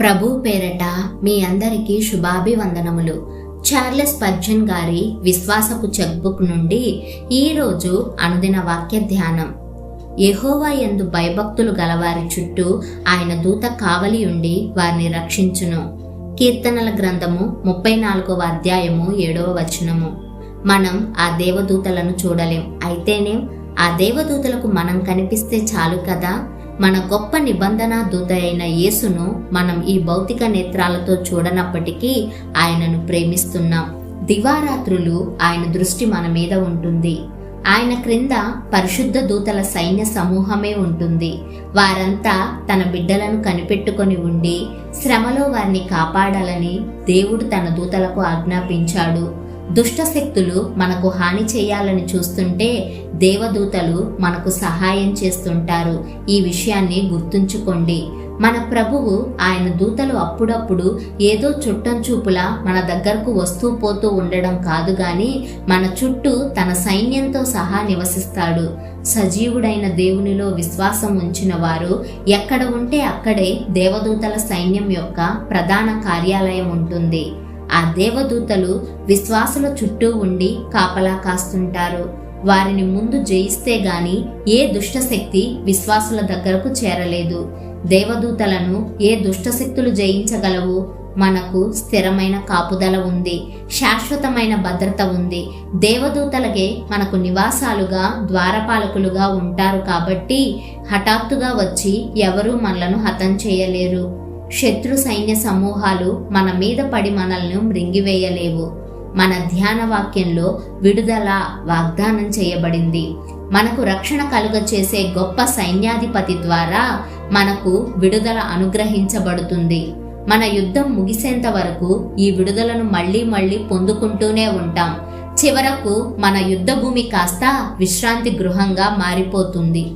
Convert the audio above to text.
ప్రభు పేరట మీ అందరికీ శుభాభివందనములు. చార్లెస్ పర్జన్ గారి విశ్వాసపు చెక్బుక్ నుండి ఈరోజు అనుదిన వాక్య ధ్యానం. యహోవా యందు భయభక్తులు గలవారి చుట్టూ ఆయన దూత కావలి ఉండి వారిని రక్షించును. కీర్తనల గ్రంథము ముప్పై నాలుగవ అధ్యాయము ఏడవ వచనము. మనం ఆ దేవదూతలను చూడలేం. అయితేనేం ఆ దేవదూతలకు మనం కనిపిస్తే చాలు కదా? మన గొప్ప నిబంధన దూత అయిన యేసును మనం ఈ భౌతిక నేత్రాలతో చూడనప్పటికీ ఆయనను ప్రేమిస్తున్నాం. దివారాత్రులు ఆయన దృష్టి మన మీద ఉంటుంది. ఆయన క్రింద పరిశుద్ధ దూతల సైన్య సమూహమే ఉంటుంది. వారంతా తన బిడ్డలను కనిపెట్టుకొని ఉండి శ్రమలో వారిని కాపాడాలని దేవుడు తన దూతలకు ఆజ్ఞాపించాడు. దుష్ట శక్తులు మనకు హాని చేయాలని చూస్తుంటే దేవదూతలు మనకు సహాయం చేస్తుంటారు. ఈ విషయాన్ని గుర్తుంచుకోండి. మన ప్రభువు ఆయన దూతలు అప్పుడప్పుడు ఏదో చుట్టం చూపులా మన దగ్గరకు వస్తూ పోతూ ఉండడం కాదు గాని మన చుట్టూ తన సైన్యంతో సహా నివసిస్తాడు. సజీవుడైన దేవునిలో విశ్వాసం ఉంచిన వారు ఎక్కడ ఉంటే అక్కడే దేవదూతల సైన్యం యొక్క ప్రధాన కార్యాలయం ఉంటుంది. ఆ దేవదూతలు విశ్వాసుల చుట్టూ ఉండి కాపలా కాస్తుంటారు. వారిని ముందు జయిస్తే గాని ఏ దుష్టశక్తి విశ్వాసుల దగ్గరకు చేరలేదు. దేవదూతలను ఏ దుష్టశక్తులు జయించగలవు? మనకు స్థిరమైన కాపుదల ఉంది శాశ్వతమైన భద్రత ఉంది. దేవదూతలకే మనకు నివాసాలుగా ద్వారపాలకులుగా ఉంటారు కాబట్టి హఠాత్తుగా వచ్చి ఎవరూ మనలను హతం చేయలేరు. శత్రు సైన్య సమూహాలు మన మీద పడి మనల్ని మృంగివేయలేవు. మన ధ్యాన వాక్యంలో విడుదల వాగ్దానం చేయబడింది. మనకు రక్షణ కలుగ చేసే గొప్ప సైన్యాధిపతి ద్వారా మనకు విడుదల అనుగ్రహించబడుతుంది. మన యుద్ధం ముగిసేంత వరకు ఈ విడుదలను మళ్ళీ మళ్ళీ పొందుకుంటూనే ఉంటాం. చివరకు మన యుద్ధ భూమి కాస్త విశ్రాంతి గృహంగా మారిపోతుంది.